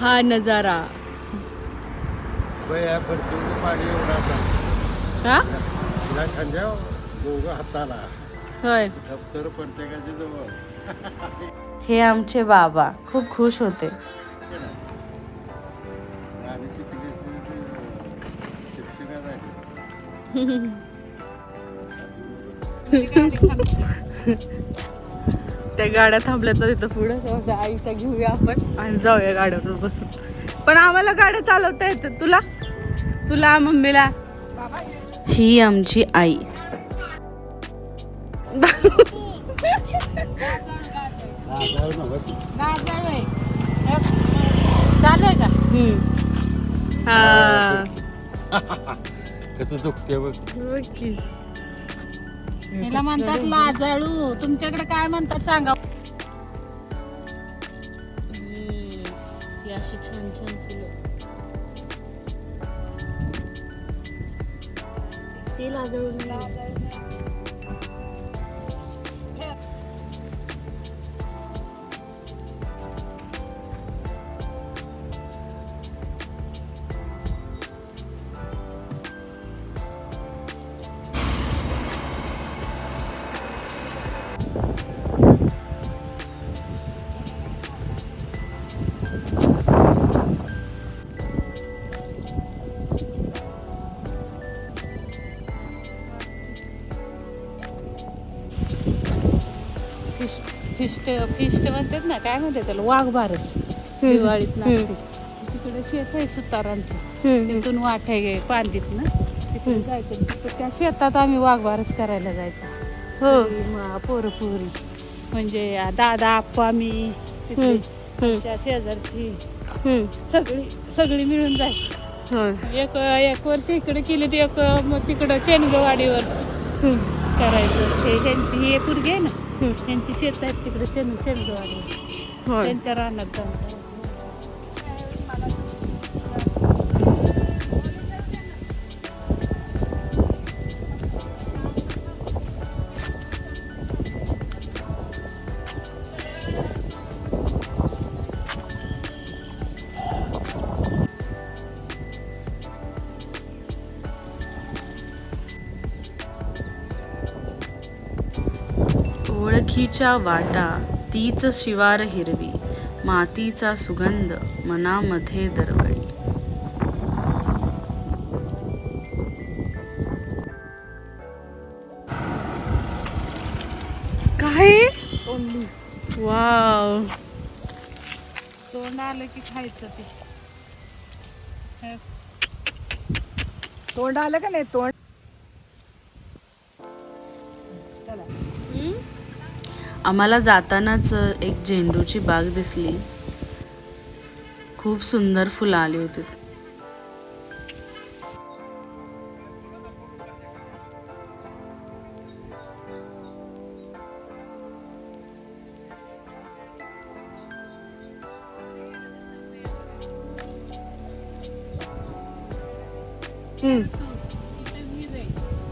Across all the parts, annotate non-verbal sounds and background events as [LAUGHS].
हा नजारा. बया फरशीचं पाणी एवढा हा? तिला खांद्या दोघं हाताला. होय. दप्तर प्रत्येकाच्या जवळ. हे आमचे बाबा. खूप खुश होते. शिकली [LAUGHS] [LAUGHS] त्या गाड्या थांबल्या तर तिथं पुढं. तेव्हा त्या घेऊया आपण आणि जाऊया गाड्यावर बसून. पण आम्हाला गाड्या चालवता येतात. तुला? तुला मम्मीला? ही आमची आई. चालू आहे का हा. कसं दुखते बघ. हिला म्हणतात लाजाळू. तुमच्याकडे काय म्हणतात सांगा. ही अशी छान छान फुलं. ते लाजळून फिस्ट फिस्ट म्हणतात ना काय म्हणतात त्याला? वाघ बारस दिवाळीत नाचते तिकडे शेत आहे सुतारांचं. तिथून वाट आहे पांडीत ना. तिकडे जायचं. तिथं त्या शेतात आम्ही वाघ बारस करायला जायचो. हो. सगळी मा- पोरं पोरी. म्हणजे दादा आप्पा मी. आमच्या शेजारची. सगळी सगळी मिळून जायची. होय एक एक वर्ष इकडे केली ती एक मग तिकडं चेनगवाडीवर करायचं. ते ह्यांची ही एक आहे ना. त्यांची शेत आहेत तिकडे चेनगवाडीवर होय. त्यांच्या रानात जाऊन. ओळखीच्या वाटा तीच शिवार हिरवी मातीचा सुगंध मनामध्ये दरवळी. काय? वाव. तोंड आलं की खायचं ते. तोंड आलं का नाही? तोंड आम्हाला जातानाच एक झेंडूची बाग दिसली. खूप सुंदर फुलं आली होती.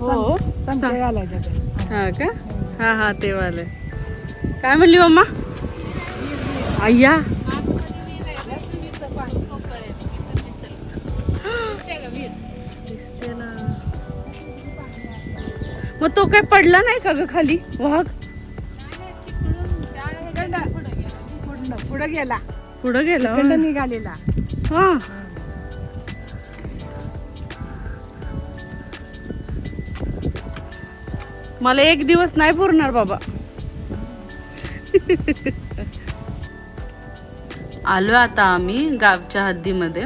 हो घालायचे ते. हा का? हा हा ते वाले. काय म्हणली मम्मा? अय्या मग तो काय पडला नाही का ग खाली? वाघ? पुढं गेला. पुढं गेला निघालेला. हा. मला एक दिवस नाही पुरणार बाबा. [LAUGHS] आलो आता आम्ही गावच्या हद्दीमध्ये.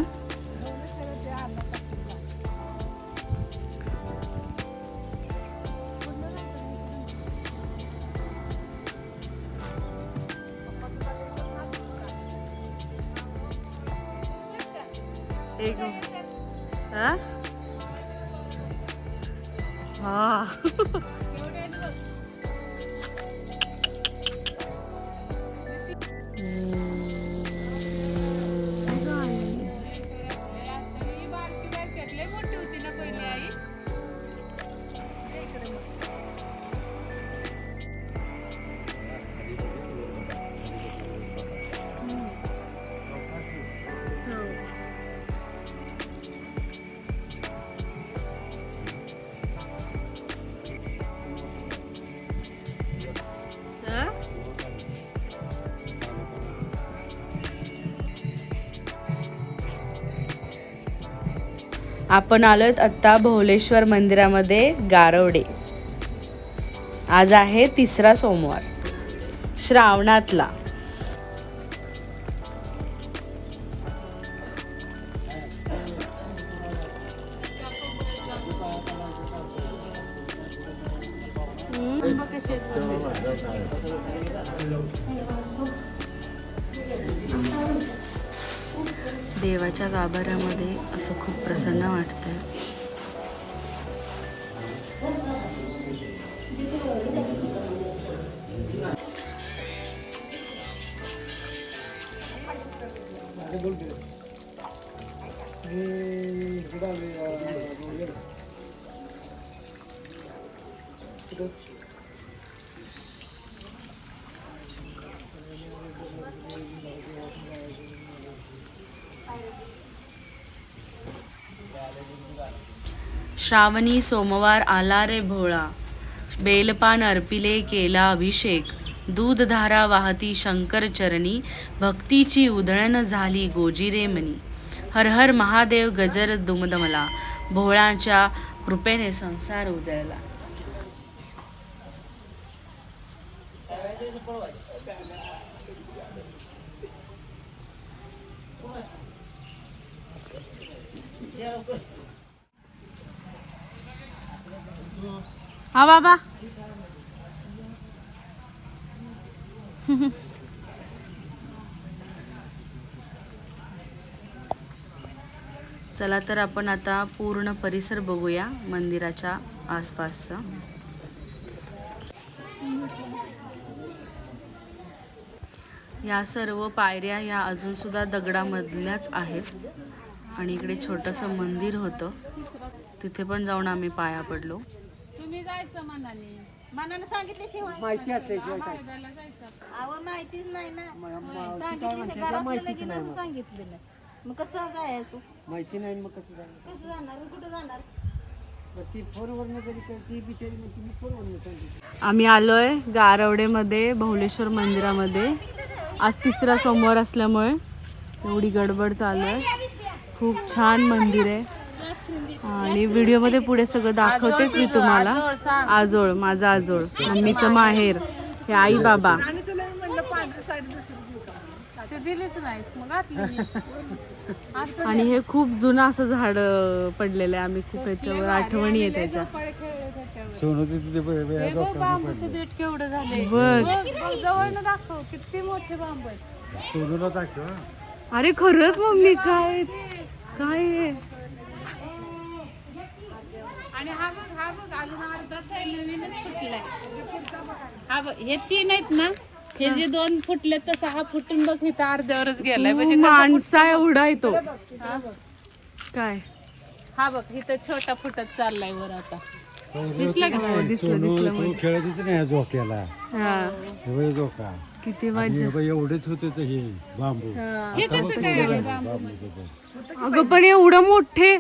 हा. [LAUGHS] हा आपण आलोत आत्ता भोवलेश्वर मंदिरामध्ये गारवडे. आज आहे तिसरा सोमवार. श्रावणातला. श्रावणी सोमवार आला रे भोळा. बेलपान अर्पिले केला अभिषेक. दूधधारा वाहती शंकर चरणी भक्तीची उधळण झाली गोजिरे मनी हर हर महादेव गजर दुमदमला भोळाच्या कृपेने संसार उजळला. हा बाबा. चला तर आपण आता पूर्ण परिसर बघूया मंदिराच्या आसपासचा. या सर्व पायऱ्या ह्या अजून सुद्धा दगडामधल्याच आहेत. आणि इकडे छोटंसं मंदिर होतं. तिथे पण जाऊन आम्ही पाया पडलो. तुम्ही जायचं मनाने. मनानं सांगितल्याशिवाय माहिती असल्याशिवाय काय? फिरायला जायचं. अहो माहितीच नाही ना. सांगितलं. सांगितलेलं. मग कसं जायचं? माहिती नाही मग कसं जाणार? कसं जाणार? कुठं जाणार? आम्ही आलोय गारवडेमध्ये बहुलेश्वर मंदिरामध्ये. आज तिसरा सोमवार असल्यामुळे एवढी गडबड चालू आहे. खूप छान मंदिर आहे. आणि व्हिडिओमध्ये पुढे सगळं दाखवतेच मी तुम्हाला. आजोळ माझा आजोळ. मम्मीचं माहेर हे आई बाबा. दिलीच नाही मग [LAUGHS] आणि हे खूप जुनं असं झाड पडलेलं आहे आम्ही खूप ह्याच्यावर आठवणी आहे त्याच्या सोनं ते तिथे केवढं झालंय. बघ. दाखव किती मोठे बांबू आहेत. सोनूला दाखव. अरे खरंच मम्मी काय काय आहे? आणि हा बघ हा बघ अजून अर्धाच आहे नवीनच फुटलाय. हा बघ हे तीन आहेत ना? हे जे दोन फुटले तसं हा फुटून बघ इथं अर्ध्यावरच गेलाय. म्हणजे तू कसं माणसा एवढा आहे तो. फुट- हा बघ. काय? हा बघ इथं छोटा फुटत चाललाय वर आता. दिसलं होतं का? ना, दिसलं, सोनू दिसलं तो खेळत होती ना ह्या झोक्याला. हा. हे बघ झोका. किती आणि मजा. हे बघ एवढेच होते ते हे बांबू. हा. हे आता कसं बघ काय किती आलं झाले बांबू बांबूचं पण. अगं पण एवढं मोठे.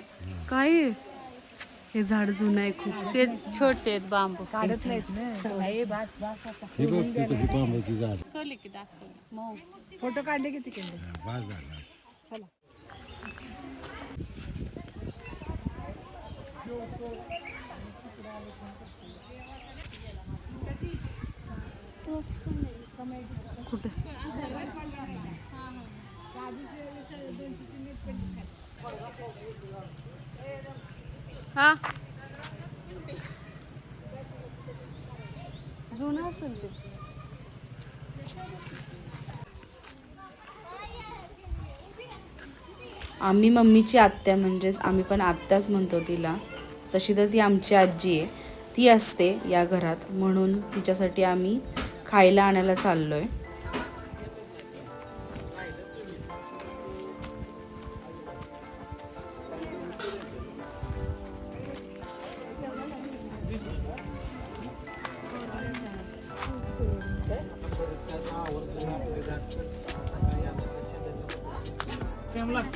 काय? आहे? हे झाड जुनं आहे खूप. तेच छोटे आहेत बांबू. काढत नाहीत ना. हे बास बास आता हे बघ तिथे ही बांबूची झाड. दाखवले की दाखवले मऊ फोटो काढले किती केले बाज झाला कुठे? हा? जुनं असेल ते. आम्ही मम्मीची आत्या म्हणजेच आम्ही पण आत्याच म्हणतो तिला. तशी तर ती आमची आजी आहे. ती असते या घरात. म्हणून तिच्यासाठी आम्ही खायला आणायला चाललो आहे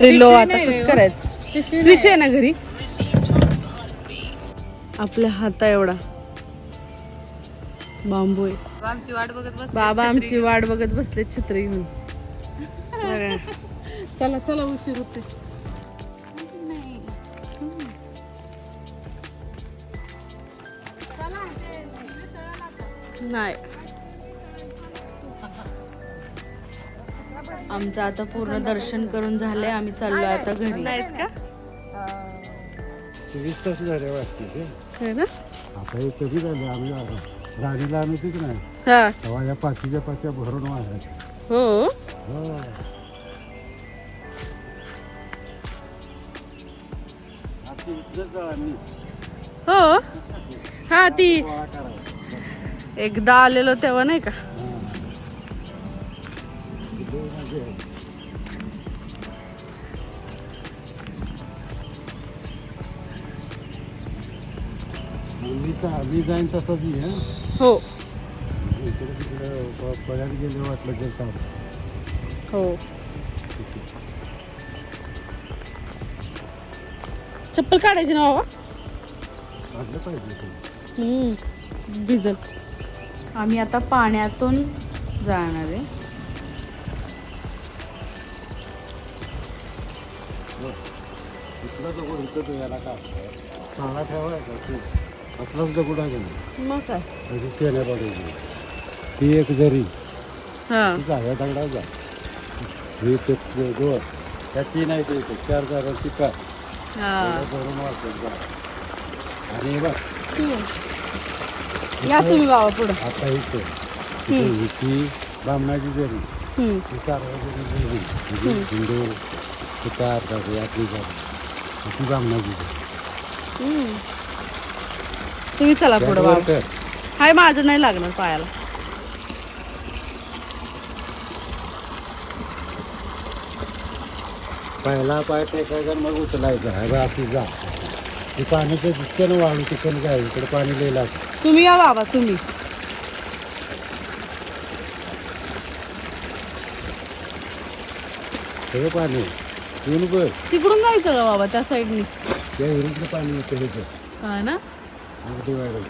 लो आता कसं करायचं? स्विच आहे ना घरी? आपल्या हाता एवढा. बांबू आहे बाबा आमची वाट बघत बसले छत्री घेऊन. चला चला उशीर होते नाही. आमचं आता पूर्ण दर्शन करून झालंय आम्ही चाललोय आता घरी. नाहीच का? चोवीस तास झाले वाटते ते. हे ना? आता हे कधी झाले? आम्ही राणीला आणू की नाही. हा. तेव्हा या पाचीच्या पाच्या भरून हो. हो. आम्ही. हो. हा ती. एकदा आलेलो तेव्हा नाही का? मी का- मी जाईन तसंच मी हं. हो इकडे तिकडे प- पळ्यात गेले वाटलं ते काम हो चप्पल काढायची ना बाबा वाटलं पाहिजे ते. हम्म. भिजल आम्ही आता पाण्यातून जाणार आहे दगड तो याला का चांगला ठेवायचा ते असलाच दगड आहे मग काय? त्याची पडायची ती एक जरी. हा. ती जागा दगडायचा ही ते दोन. त्या तीन आहेत इथे. चार जागांची का हा. जा. आणि हे बघ. या तुम्ही बाबा पुढं. आता इथे. इथे हिची बामणाची जरी. हम्म. ती चारवाची जरी म्हणजे हिंदू सुतार आपली जाते ती बामणाची जरी हम्म. तुम्ही चला पुढं बाबा कर. हाय माझं नाही लागणार पायाला. पहिला पाय टेकायचा आणि मग उचलायचा. आहे बा अशी जा. ती पाण्याचं तितकं वाळू तिकडं जाय इकडे पाणी लिहिलं असतं तुम्ही या बाबा तुम्ही. सगळं पाणी. तिकडून जायचं का बाबा त्या साईडनी? त्या विहिरीतलं पाणी येतं ह्याचं हा ना? अगदी वाढव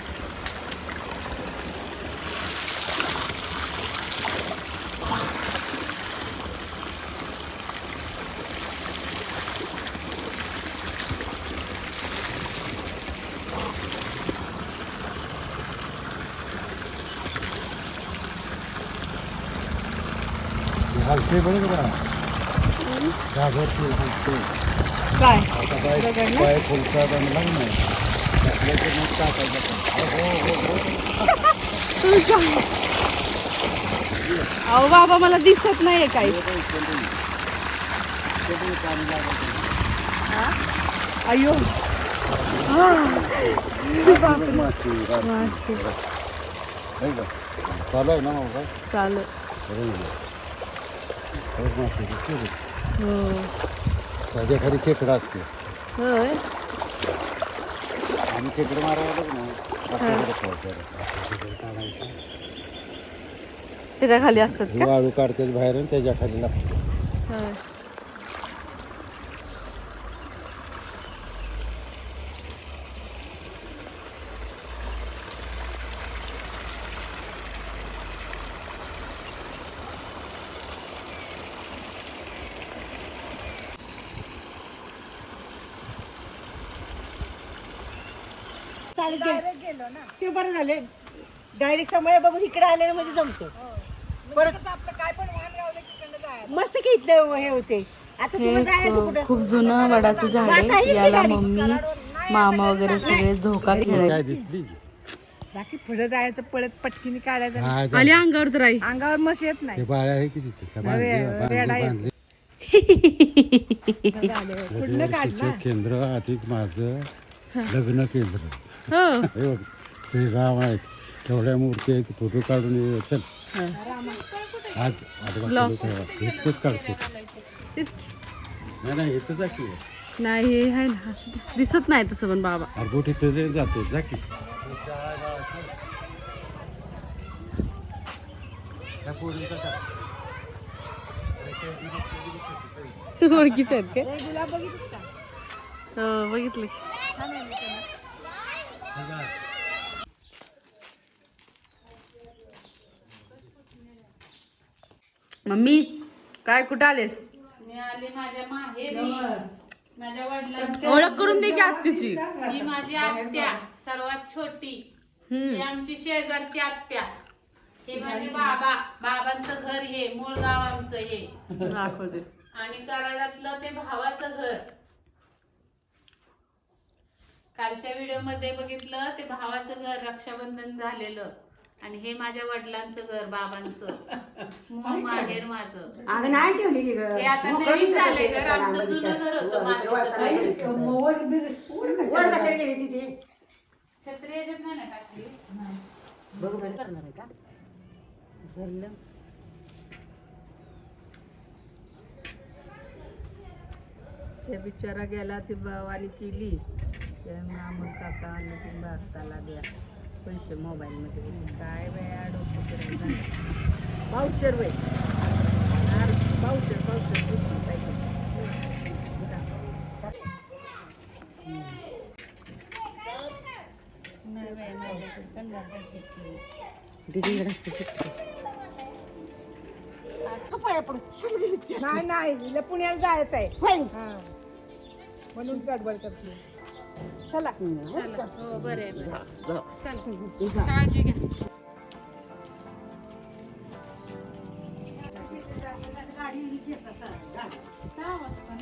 हलते बरं काय आता पाय पाय फुलचा बनला नाही टाकल्याचं मग टाकायचं पण. हो, हो, हो. अहो बाबा मला दिसत नाहीये काही अयो माशी. मासे. नाही का? चालू आहे ना काय चालू हो त्याच्याखाली खेकडा असते होय आणि खेकडे मारायला ना असं बरं ठेवायचं. खेकडे काढायचं. त्याच्याखाली असतात का वाळू काढते बाहेर आणि त्याच्याखाली लागते होय. ते बरं झाले. डायरेक्ट समय बघून इकडे आले म्हणजे जमतो. परत मस्त की इथले हे होते. आता हे तुम्ही जायचं एक कुठं? खूप जुनं वडाचं झाड आहे. याला मम्मी मामा वगैरे सगळे झोका खेळायचे काय दिसली? बाकी पुढे जायचं पळत पटकीने काढायचं. हा, आली अंगावर तर आई अंगावर मस येत नाही. केंद्र अधिक माझं लग्न केंद्र. बघ श्रीराम आहेत केवढ्या मूर्ती आहेत फोटो काढून ये. चल. आज आजोबा इतकंच काढतो. तेच नाही नाही इथं जा की. नाही हे आहे ना असं दिसत नाही तसं पण बाबा. अर्गोट इथं जातो जा की. का? तू ओळखीचे आहेत काय हो बघितलं की. मम्मी काय कुठं आलेस? मी आले माझ्या माहेरी. माझ्या वडिलांच्या ओळख करून दे की आत्तीची ही माझी आत्या सर्वात छोटी. ही आमची शेजारची आत्या. हे माझे बाबा. बाबांचं घर हे मूळ गाव आमचं हे. दाखवते. आणि कराडातलं ते भावाचं घर. कालच्या व्हिडिओमध्ये बघितलं ते भावाचं घर रक्षाबंधन झालेलं. आणि हे माझ्या वडिलांचं घर बाबांचं. [LAUGHS] मूळ माहेर माझं. अगं नाही ठेवली की हे आता नवीन झालंय घर. आमचं जुनं घर होतं मातीचं घर. वर कशाला गेली तिथे छत्री याच्यात नाही ना टाकली? बघ बरं करणार आहे का? त्या बिचारा गेला ती भावानी केली. अमोल काका आलं की भारताला द्या. पैसे मोबाईलमध्ये. काय वेळा डोकं फिरवलं. बाउचर वय बाउचर बाउचर नाही नाही हिला पुण्याला जायचं आहे हा. म्हणून गडबड करते चला हो बरं आहे बरं चल काळजी घ्या सहा वाजता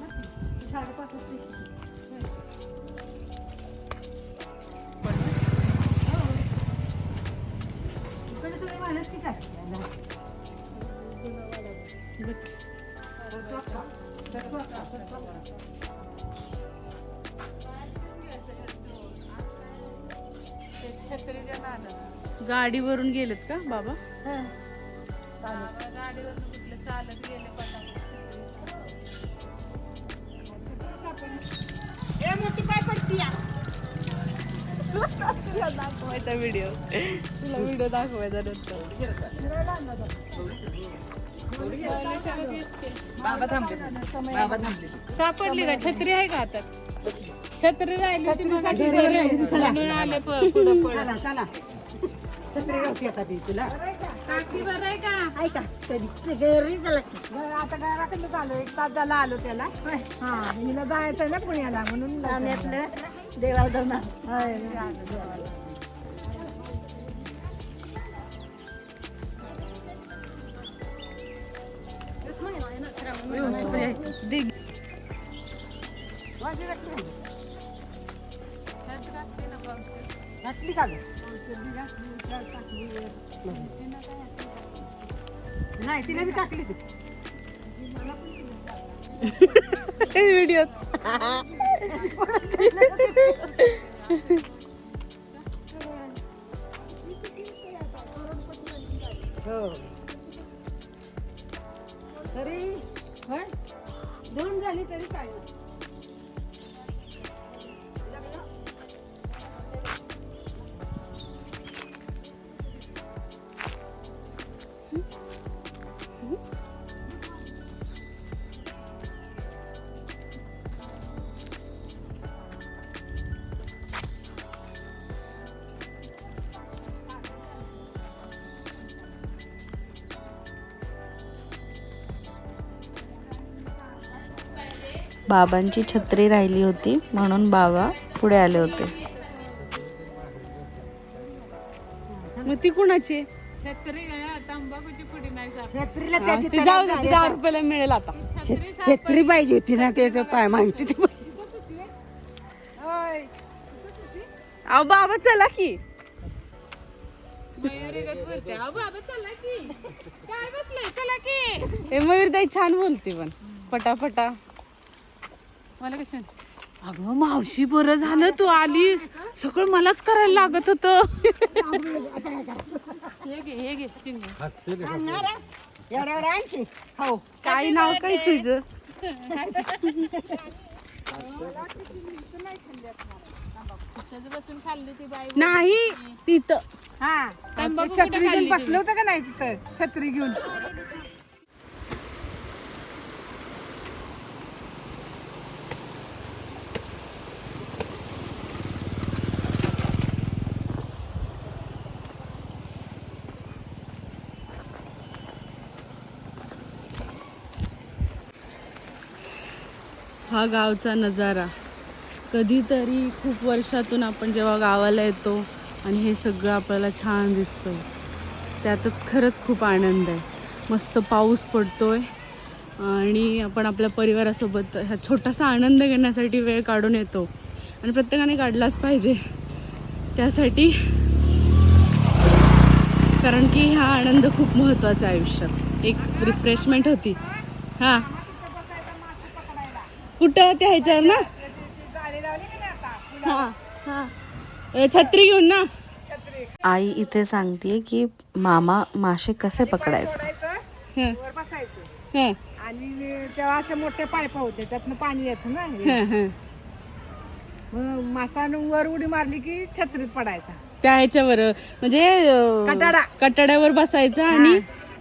गाडीवरून गेलेत का बाबा? बाबा गाडीवरनं कुठलं चालत गेले पटापट. दाखवायचा व्हिडिओ तुला व्हिडिओ दाखवायचा नंतर. सापडली का? छत्री आहे का हातात? छत्री राहिली होती म्हणून आले पुढं चला. छत्री ती तुला. काकी बरं आहे का? ऐका घरी चला आता घराकडे आलो एक तास झाला आलो त्याला. हा हिला जायचं ना पुण्याला म्हणून आपलं देवाला जाणार होय, मी आलो. घातली का. नाही तिला बी टाकली ती. [LAUGHS] व्हिडिओ. हो. तरी दोन झाली तरी काय बाबांची छत्री राहिली होती म्हणून बाबा पुढे आले होते. मग ती कुणाची? छत्री आहे, तंबाखूची पुडी नाही सापडली. छत्रीला हा, त्याची ती जाऊ दे ती दहा रुपयाला मिळेल आता. छत्री छत्री पाहिजे होती ना त्याचं काय माहिती. ते अहो बाबा चला की. मयुरीगत बोलते. अहो बाबा चला की. काय बसलंय? चला की. हे मयूर ताई छान बोलते पण. पटापटा. मला कसं अगं मावशी बरं झालं तू आलीस. सगळं मलाच करायला लागत होतं. हे घे हे घे चिंगू आणखी? हो. काय नाव काय तुझं बसून खाल्ली ती बाई नाही तिथं. हा. तंबाखू ते कुठं छत्री घेऊन खाल्ली बसलं होतं का नाही तिथं? छत्री घेऊन. हा गावचा नजारा. कधीतरी खूप वर्षातून आपण जेव्हा गावाला येतो आणि हे सगळं आपल्याला छान दिसतं त्यातच खरंच खूप आनंद आहे. मस्त पाऊस पडतोय आणि आपण आपल्या परिवारासोबत हा छोटासा आनंद घेण्यासाठी वेळ काढून येतो. आणि प्रत्येकाने काढलाच पाहिजे. त्यासाठी कारण की हा आनंद खूप महत्त्वाचा आहे आयुष्यात. एक रिफ्रेशमेंट होती. हां. कुठं त्या ह्याच्यावर ना? हां हां. छत्री घेऊन ना? आई इथे सांगते की मामा मासे कसे पकडायचे? हं, वर बसायचं. हं, आणि तेव्हा असे मोठे पाईप होते त्यातनं पाणी यायचं ना हं, हं. मग मासानं वर उडी मारली की छत्रीत पडायचा. त्या ह्याच्यावर म्हणजे अ, कटाडा. कटाड्यावर बसायचं आणि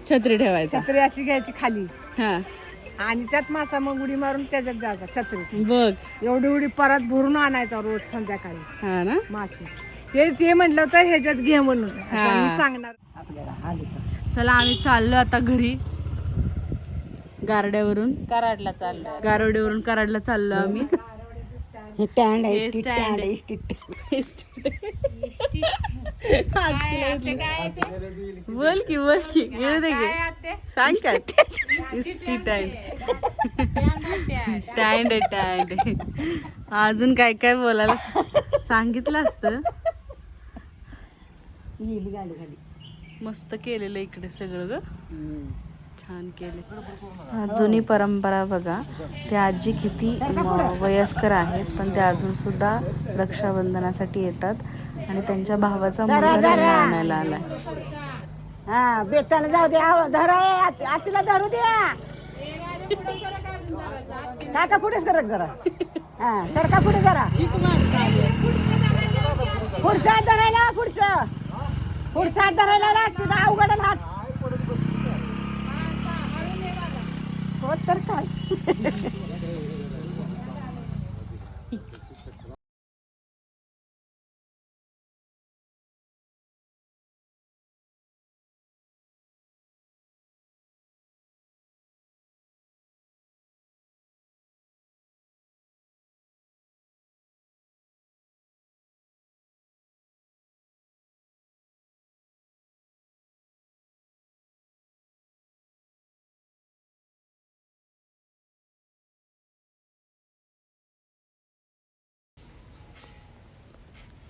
छत्री ठेवायचा. छत्री अशी घ्यायची खाली. हा. आणि त्यात मासा मग उडी मारून त्याच्यात जायचा छत्रीत बघ. एवढी उडी परत भरून आणायचा रोज संध्याकाळी. हा ना? माशी. ते ते म्हटलं होतं ह्याच्यात घे म्हणून. आता हा. मी सांगणार. चला आम्ही चाललो आता घरी. गारड्यावरून. कराडला चाललोय. गारवड्यावरून कराडला चाललो आम्ही. स्टँड आहे स्टँड आहे. बोल की बोल की. दे की. सांग काय? स्ट्रीट आहे. टँड आहे. टँड अजून काय काय बोलायला सांगितलं असतं? मस्त केलेलं इकडे सगळं ग. छान केले. जुनी परंपरा बघा. त्या आजी किती वयस्कर आहेत पण त्या अजून सुद्धा रक्षाबंधनासाठी येतात आणि त्यांच्या भावाचा मुलगा त्यांना आणायला आलाय. हा बेताला जाऊ द्या. धरा आतीला धरू द्या. काका पुढेच करत जरा. हा तर का पुढे जरा? पुढचा हात धरायला पुढचं. पुढचा हात धरायला तिथं अवघड हात हो तर काय [LAUGHS]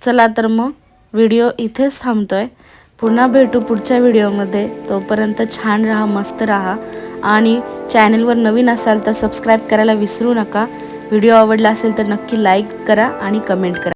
चला तर मग व्हिडिओ इथेच थांबतोय. पुन्हा भेटू पुढच्या व्हिडिओमध्ये. तोपर्यंत छान राहा मस्त राहा. आणि चॅनलवर नवीन असाल तर सबस्क्राईब करायला विसरू नका. व्हिडिओ आवडला असेल तर नक्की लाईक करा आणि कमेंट करा.